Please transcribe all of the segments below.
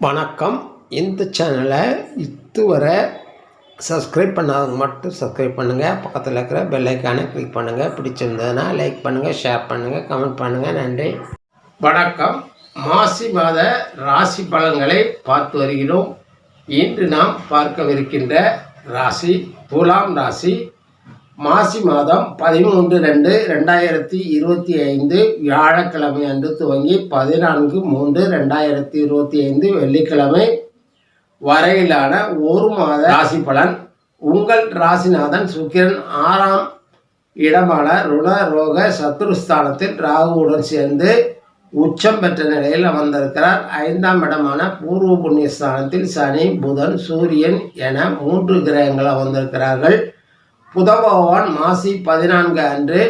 வணக்கம். இந்த சேனலை இதுவரை சப்ஸ்கிரைப் பண்ணாதவங்க மட்டும் சப்ஸ்கிரைப் பண்ணுங்கள் பக்கத்தில் இருக்கிற பெல் கிளிக் பண்ணுங்கள் பிடிச்சிருந்ததுன்னா லைக் பண்ணுங்கள் ஷேர் பண்ணுங்கள் கமெண்ட் பண்ணுங்கள் நன்றி. வணக்கம். மாசி மாத ராசி பலன்களை பார்த்து வருகிறோம். இன்று நாம் பார்க்கவிருக்கின்ற ராசி துலாம் ராசி மாசி மாதம் பதிமூன்று ரெண்டு ரெண்டாயிரத்தி இருபத்தி ஐந்து வியாழக்கிழமை அன்று துவங்கி பதினான்கு மூன்று ரெண்டாயிரத்தி இருபத்தி ஐந்து வெள்ளிக்கிழமை வரையிலான ஒரு மாத ராசி பலன். உங்கள் ராசிநாதன் சுக்கிரன் ஆறாம் இடமான ருண ரோக சத்ருஸ்தானத்தில் ராகுவுடன் சேர்ந்து உச்சம் பெற்ற நிலையில் அமர்ந்திருக்கிறார். ஐந்தாம் இடமான பூர்வ புண்ணியஸ்தானத்தில் சனி புதன் சூரியன் என மூன்று கிரகங்கள் அமர்ந்திருக்கிறார்கள். புதபகவான் மாசி பதினான்கு அன்று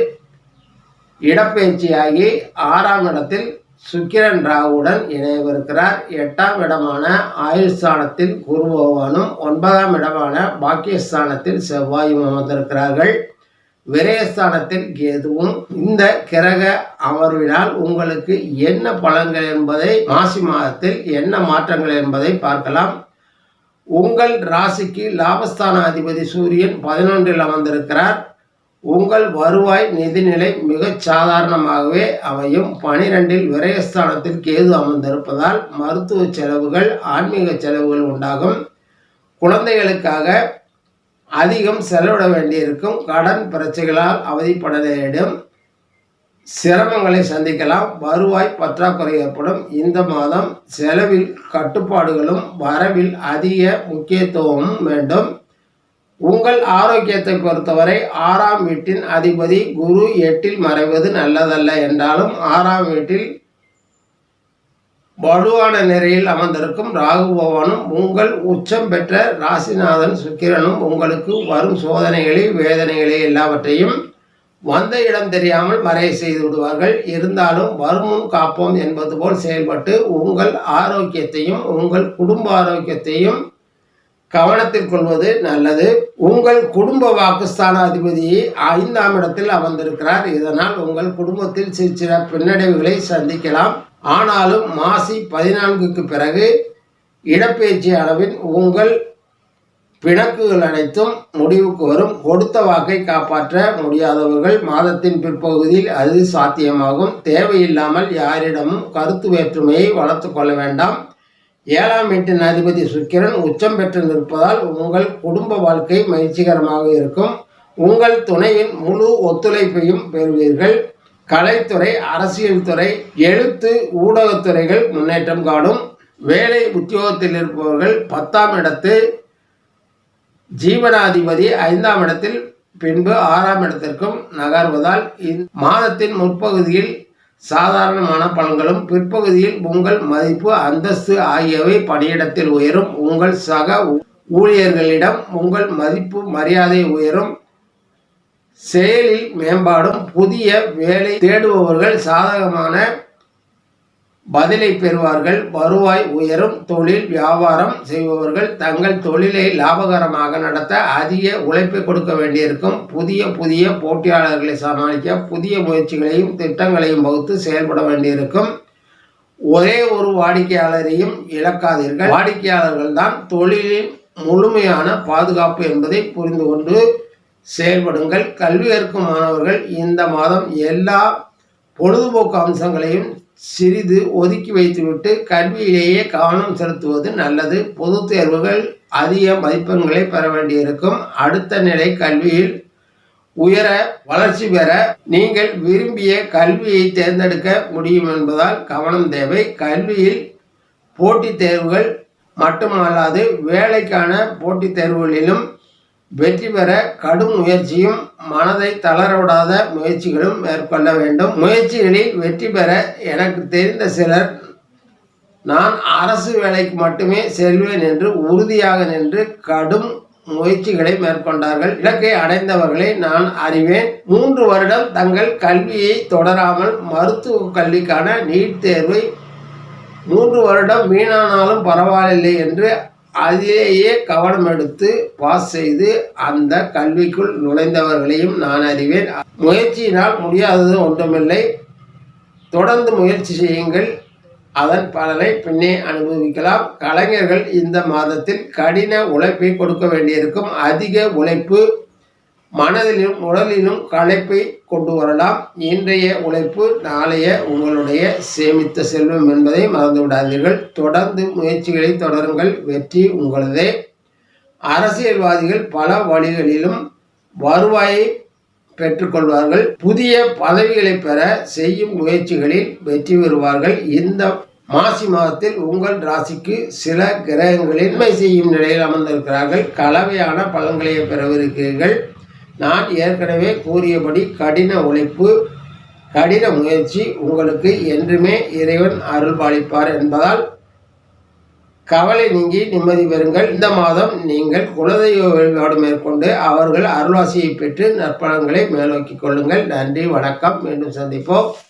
இடப்பெயர்ச்சியாகி ஆறாம் இடத்தில் சுக்கிரன் ராகுடன் இணையவிருக்கிறார். எட்டாம் இடமான ஆயுஸ்தானத்தில் குரு பகவானும் ஒன்பதாம் இடமான பாக்கியஸ்தானத்தில் செவ்வாயும் அமர்ந்திருக்கிறார்கள். விரயஸ்தானத்தில் கேதுவும் இந்த கிரக அமர்வினால் உங்களுக்கு என்ன பலன்கள் என்பதை மாசி மாதத்தில் என்ன மாற்றங்கள் என்பதை பார்க்கலாம். உங்கள் ராசிக்கு லாபஸ்தான அதிபதி சூரியன் பதினொன்றில் அமர்ந்திருக்கிறார். உங்கள் வருவாய் நிதிநிலை மிகச் சாதாரணமாகவே அமையும். பனிரெண்டில் விரயஸ்தானத்தில் கேது அமர்ந்திருப்பதால் மருத்துவ செலவுகள் ஆன்மீக செலவுகள் உண்டாகும். குழந்தைகளுக்காக அதிகம் செலவிட வேண்டியிருக்கும். கடன் பிரச்சனைகளால் அவதிப்பட நேரிடும் சிரமங்களை சந்திக்கலாம். வருவாய் பற்றாக்குறை ஏற்படும். இந்த மாதம் செலவில் கட்டுப்பாடுகளும் வரவில் அதிக முக்கியத்துவமும் வேண்டும். உங்கள் ஆரோக்கியத்தை பொறுத்தவரை ஆறாம் வீட்டின் அதிபதி குரு எட்டில் மறைவது நல்லதல்ல என்றாலும் ஆறாம் வீட்டில் வலுவான நிலையில் அமர்ந்திருக்கும் ராகு பகவானும் உங்கள் உச்சம் பெற்ற ராசிநாதன் சுக்கிரனும் உங்களுக்கு வரும் சோதனைகளை வேதனைகளை எல்லாவற்றையும் வந்த இடம் தெரியாமல் மறைய செய்து விடுவார்கள். இருந்தாலும் வருமுன் காப்போம் என்பது போல் செயல்பட்டு உங்கள் ஆரோக்கியத்தையும் உங்கள் குடும்ப ஆரோக்கியத்தையும் கவனத்தில் கொள்வது நல்லது. உங்கள் குடும்ப வாக்குஸ்தான அதிபதி ஐந்தாம் இடத்தில் அமர்ந்திருக்கிறார். இதனால் உங்கள் குடும்பத்தில் சிறு சில பின்னடைவுகளை சந்திக்கலாம். ஆனாலும் மாசி பதினான்குக்கு பிறகு இடப்பெயர்ச்சி அளவில் உங்கள் பிணக்குகள் அனைத்தும் முடிவுக்கு வரும். கொடுத்த வாக்கை காப்பாற்ற முடியாதவர்கள் மாதத்தின் பிற்பகுதியில் அது சாத்தியமாகும். தேவையில்லாமல் யாரிடமும் கருத்து வேற்றுமையை வளர்த்து கொள்ள வேண்டாம். ஏழாம் வீட்டின் அதிபதி சுக்கிரன் உச்சம் பெற்று நிற்பதால் உங்கள் குடும்ப வாழ்க்கை மகிழ்ச்சிகரமாக இருக்கும். உங்கள் துணையின் முழு ஒத்துழைப்பையும் பெறுவீர்கள். கலைத்துறை அரசியல் துறை எழுத்து ஊடகத்துறைகள் முன்னேற்றம் காணும். வேலை உத்தியோகத்தில் இருப்பவர்கள் பத்தாம் இடத்து ஜீவனாதிபதி ஐந்தாம் இடத்தில் பின்பு ஆறாம் இடத்திற்கும் நகர்வதால் மாதத்தின் முற்பகுதியில் சாதாரணமான பலன்களும் பிற்பகுதியில் உங்கள் மதிப்பு அந்தஸ்து ஆகியவை பணியிடத்தில் உயரும். உங்கள் சக ஊழியர்களிடம் உங்கள் மதிப்பு மரியாதை உயரும். செயலில் மேம்பாடும் புதிய வேலை தேடுபவர்கள் சாதகமான பதிலை பெறுவார்கள். வருவாய் உயரும். தொழில் வியாபாரம் செய்பவர்கள் தங்கள் தொழிலை லாபகரமாக நடத்த அதிக உழைப்பை கொடுக்க வேண்டியிருக்கும். புதிய புதிய போட்டியாளர்களை சமாளிக்க புதிய முயற்சிகளையும் திட்டங்களையும் வகுத்து செயல்பட வேண்டியிருக்கும். ஒரே ஒரு வாடிக்கையாளரையும் இழக்காதீர்கள். வாடிக்கையாளர்கள் தான் தொழிலின் முழுமையான பாதுகாப்பு என்பதை புரிந்து கொண்டு செயல்படுங்கள். கல்வி கற்கும் மாணவர்கள் இந்த மாதம் எல்லா பொழுதுபோக்கு அம்சங்களையும் சிறிது ஒதுக்கி வைத்துவிட்டு கல்வியிலேயே கவனம் செலுத்துவது நல்லது. பொது தேர்வுகள் அதிக மதிப்பெண்களை பெற வேண்டியிருக்கும். அடுத்த நிலை கல்வியில் உயர வளர்ச்சி பெற நீங்கள் விரும்பிய கல்வியை தேர்ந்தெடுக்க முடியும் என்பதால் கவனம் தேவை. கல்வியில் போட்டித் தேர்வுகள் மட்டுமல்லாது வேலைக்கான போட்டித் தேர்வுகளிலும் வெற்றி பெற கடும் முயற்சியும் மனதை தளரவிடாத முயற்சிகளும் மேற்கொள்ள வேண்டும். முயற்சிகளில் வெற்றி பெற எனக்கு தெரிந்த சிலர் நான் அரசு வேலைக்கு மட்டுமே செல்வேன் என்று உறுதியாக நின்று கடும் முயற்சிகளை மேற்கொண்டார்கள். இலக்கை அடைந்தவர்களை நான் அறிவேன். மூன்று வருடம் தங்கள் கல்வியை தொடராமல் மருத்துவ கல்விக்கான நீட் தேர்வை மூன்று வருடம் வீணானாலும் பரவாயில்லை என்று அதிலேயே கவனம் எடுத்து பாஸ் செய்து அந்த கல்விக்குள் நுழைந்தவர்களையும் நான் அறிவேன். முயற்சியினால் முடியாதது ஒன்றுமில்லை. தொடர்ந்து முயற்சி செய்யுங்கள். அதன் பலனை பின்னே அனுபவிக்கலாம். கலைஞர்கள் இந்த மாதத்தில் கடின உழைப்பை கொடுக்க வேண்டியிருக்கும். அதிக உழைப்பு மனதிலும் உடலிலும் களைப்பை கொண்டு வரலாம். இன்றைய உழைப்பு நாளைய உங்களுடைய சேமித்த செல்வம் என்பதை மறந்து விடாதீர்கள். தொடர்ந்து முயற்சிகளை தொடருங்கள். வெற்றி உங்களதே. அரசியல்வாதிகள் பல வழிகளிலும் வருவாயை பெற்றுக்கொள்வார்கள். புதிய பதவிகளை பெற செய்யும் முயற்சிகளில் வெற்றி பெறுவார்கள். இந்த மாசி மாதத்தில் உங்கள் ராசிக்கு சில கிரகங்கள் செய்யும் நிலையில் அமர்ந்திருக்கிறார்கள். கலவையான பலன்களை பெறவிருக்கிறீர்கள். நான் ஏற்கனவே கூறியபடி கடின உழைப்பு கடின முயற்சி உங்களுக்கு என்றுமே இறைவன் அருள்பாலிப்பார் என்பதால் கவலை நீங்கி நிம்மதி பெறுங்கள். இந்த மாதம் நீங்கள் குலதெய்வ வழிபாடு மேற்கொண்டு அவர்கள் அருள்வாசியை பெற்று நற்பலன்களை மேலோக்கிக் கொள்ளுங்கள். நன்றி வணக்கம். மீண்டும் சந்திப்போம்.